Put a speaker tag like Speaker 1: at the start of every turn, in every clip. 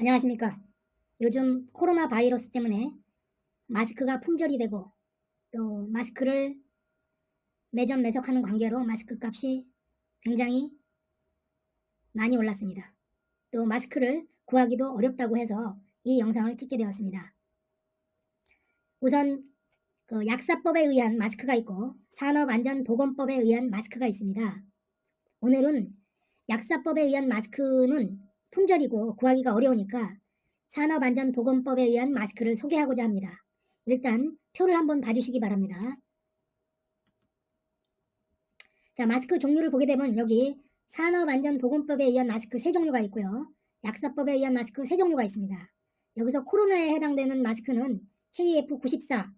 Speaker 1: 안녕하십니까. 요즘 코로나 바이러스 때문에 마스크가 품절이 되고 또 마스크를 매점 매석하는 관계로 마스크 값이 굉장히 많이 올랐습니다. 또 마스크를 구하기도 어렵다고 해서 이 영상을 찍게 되었습니다. 우선 그 약사법에 의한 마스크가 있고 산업안전보건법에 의한 마스크가 있습니다. 오늘은 약사법에 의한 마스크는 품절이고 구하기가 어려우니까 산업안전보건법에 의한 마스크를 소개하고자 합니다. 일단 표를 한번 봐주시기 바랍니다. 자, 마스크 종류를 보게 되면 여기 산업안전보건법에 의한 마스크 세 종류가 있고요. 약사법에 의한 마스크 세 종류가 있습니다. 여기서 코로나에 해당되는 마스크는 KF94,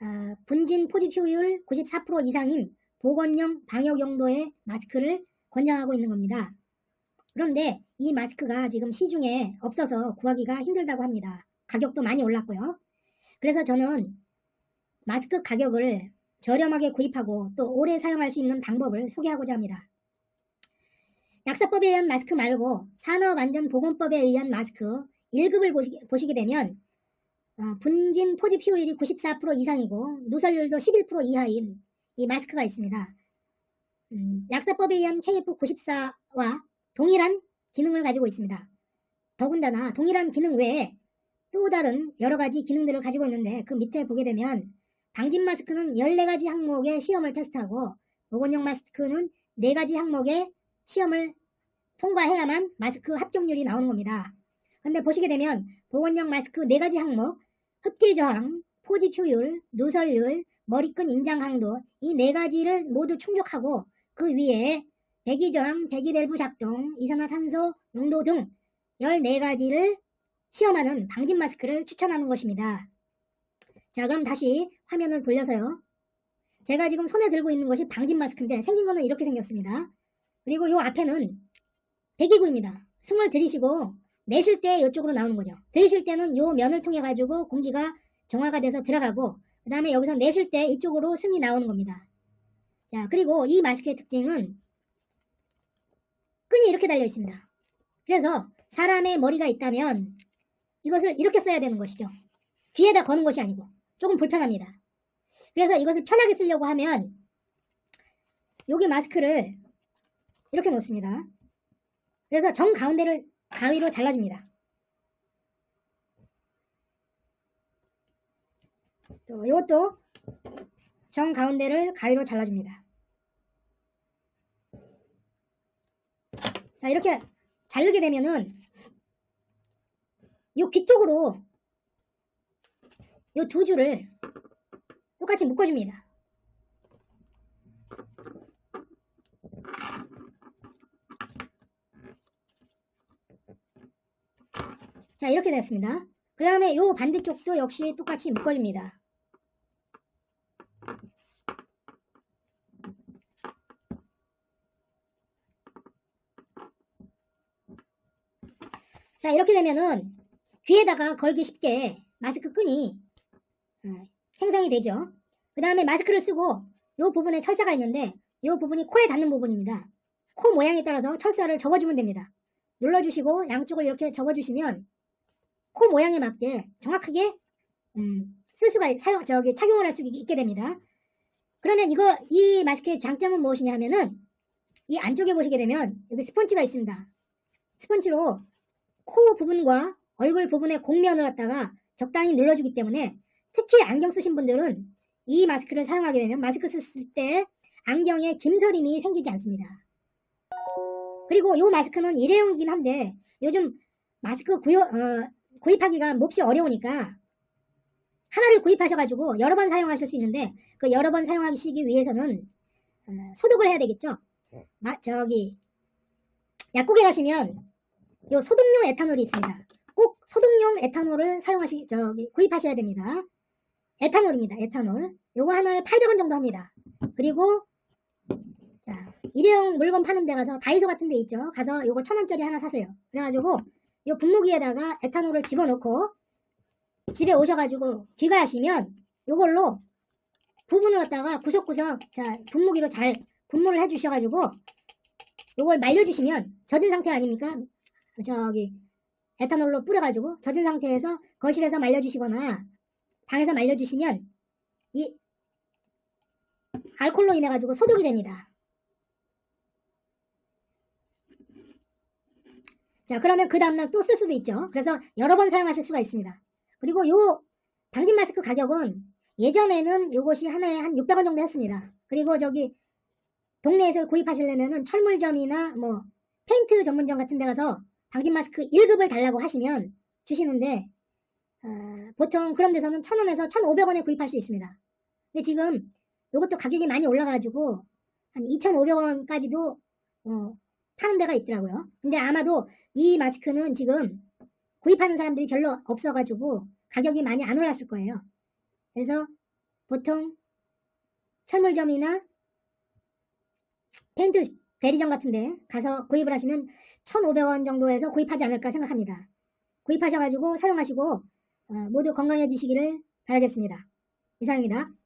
Speaker 1: 아, 분진 포집 효율 94% 이상인 보건용 방역 용도의 마스크를 권장하고 있는 겁니다. 그런데 이 마스크가 지금 시중에 없어서 구하기가 힘들다고 합니다. 가격도 많이 올랐고요. 그래서 저는 마스크 가격을 저렴하게 구입하고 또 오래 사용할 수 있는 방법을 소개하고자 합니다. 약사법에 의한 마스크 말고 산업안전보건법에 의한 마스크 1급을 보시, 게 되면 어, 분진 포집 효율이 94% 이상이고 누설율도 11% 이하인 이 마스크가 있습니다. 음, 약사법에 의한 KF94와 동일한 기능을 가지고 있습니다. 더군다나 동일한 기능 외에 또 다른 여러 가지 기능들을 가지고 있는데 그 밑에 보게 되면 방진 마스크는 14가지 항목의 시험을 테스트하고 보건용 마스크는 4가지 항목의 시험을 통과해야만 마스크 합격률이 나오는 겁니다. 근데 보시게 되면 보건용 마스크 4가지 항목, 흡기 저항, 포집 효율, 누설율, 머리끈 인장 강도 이 4가지를 모두 충족하고 그 위에 배기저항, 배기밸브 작동, 이산화탄소 농도 등 14가지를 시험하는 방진 마스크를 추천하는 것입니다. 자 그럼 다시 화면을 돌려서요. 제가 지금 손에 들고 있는 것이 방진 마스크인데 생긴 거는 이렇게 생겼습니다. 그리고 이 앞에는 배기구입니다. 숨을 들이쉬고 내쉴 때 이쪽으로 나오는 거죠. 들이쉴 때는 이 면을 통해 가지고 공기가 정화가 돼서 들어가고 그 다음에 여기서 내쉴 때 이쪽으로 숨이 나오는 겁니다. 자 그리고 이 마스크의 특징은 끈이 이렇게 달려 있습니다. 그래서 사람의 머리가 있다면 이것을 이렇게 써야 되는 것이죠. 귀에다 거는 것이 아니고 조금 불편합니다. 그래서 이것을 편하게 쓰려고 하면 여기 마스크를 이렇게 놓습니다. 그래서 정 가운데를 가위로 잘라줍니다. 또 이것도 정 가운데를 가위로 잘라줍니다. 자 이렇게 자르게 되면은 요귀 쪽으로 요 두 줄을 똑같이 묶어줍니다. 자 이렇게 됐습니다. 그 다음에 요 반대쪽도 역시 똑같이 묶어줍니다. 자 이렇게 되면은 귀에다가 걸기 쉽게 마스크 끈이 어, 생성이 되죠. 그 다음에 마스크를 쓰고 이 부분에 철사가 있는데 이 부분이 코에 닿는 부분입니다. 코 모양에 따라서 철사를 접어주면 됩니다. 눌러주시고 양쪽을 이렇게 접어주시면 코 모양에 맞게 정확하게 음, 쓸 수가 사용 저기 착용을 할 수 있게 됩니다. 그러면 이거 이 마스크의 장점은 무엇이냐 하면은 이 안쪽에 보시게 되면 여기 스펀지가 있습니다. 스펀지로 코 부분과 얼굴 부분의 곡면을 갖다가 적당히 눌러주기 때문에 특히 안경 쓰신 분들은 이 마스크를 사용하게 되면 마스크 썼을 때 안경에 김서림이 생기지 않습니다. 그리고 이 마스크는 일회용이긴 한데 요즘 마스크 구여, 어, 구입하기가 몹시 어려우니까 하나를 구입하셔가지고 여러 번 사용하실 수 있는데 그 여러 번 사용하시기 위해서는 어, 소독을 해야 되겠죠. 마, 저기 약국에 가시면 요 소독용 에탄올이 있습니다. 꼭 소독용 에탄올을 사용하시 저기 구입하셔야 됩니다. 에탄올입니다. 에탄올. 요거 하나에 800원 정도 합니다. 그리고 자 일회용 물건 파는 데 가서 다이소 같은 데 있죠. 가서 요거 천 원짜리 하나 사세요. 그래 가지고 요 분무기에다가 에탄올을 집어넣고 집에 오셔 가지고 귀가하시면 요걸로 부분을 갖다가 구석구석 자 분무기로 잘 분무를 해 주셔 가지고 요걸 말려 주시면 젖은 상태 아닙니까? 저기 에탄올로 뿌려가지고 젖은 상태에서 거실에서 말려주시거나 방에서 말려주시면 이 알코올로 인해 가지고 소독이 됩니다. 자 그러면 그 다음날 또 쓸 수도 있죠. 그래서 여러 번 사용하실 수가 있습니다. 그리고 요 방진 마스크 가격은 예전에는 요것이 하나에 한 600원 정도 했습니다. 그리고 저기 동네에서 구입하시려면은 철물점이나 뭐 페인트 전문점 같은 데 가서 방진 마스크 1급을 달라고 하시면 주시는데 어, 보통 그런 데서는 1000원에서 1500원에 구입할 수 있습니다. 근데 지금 이것도 가격이 많이 올라가지고 한 2500원까지도 어, 파는 데가 있더라고요. 근데 아마도 이 마스크는 지금 구입하는 사람들이 별로 없어가지고 가격이 많이 안 올랐을 거예요. 그래서 보통 철물점이나 페인트 대리점 같은데 가서 구입을 하시면 1,500원 정도에서 구입하지 않을까 생각합니다. 구입하셔가지고 사용하시고 어, 모두 건강해지시기를 바라겠습니다. 이상입니다.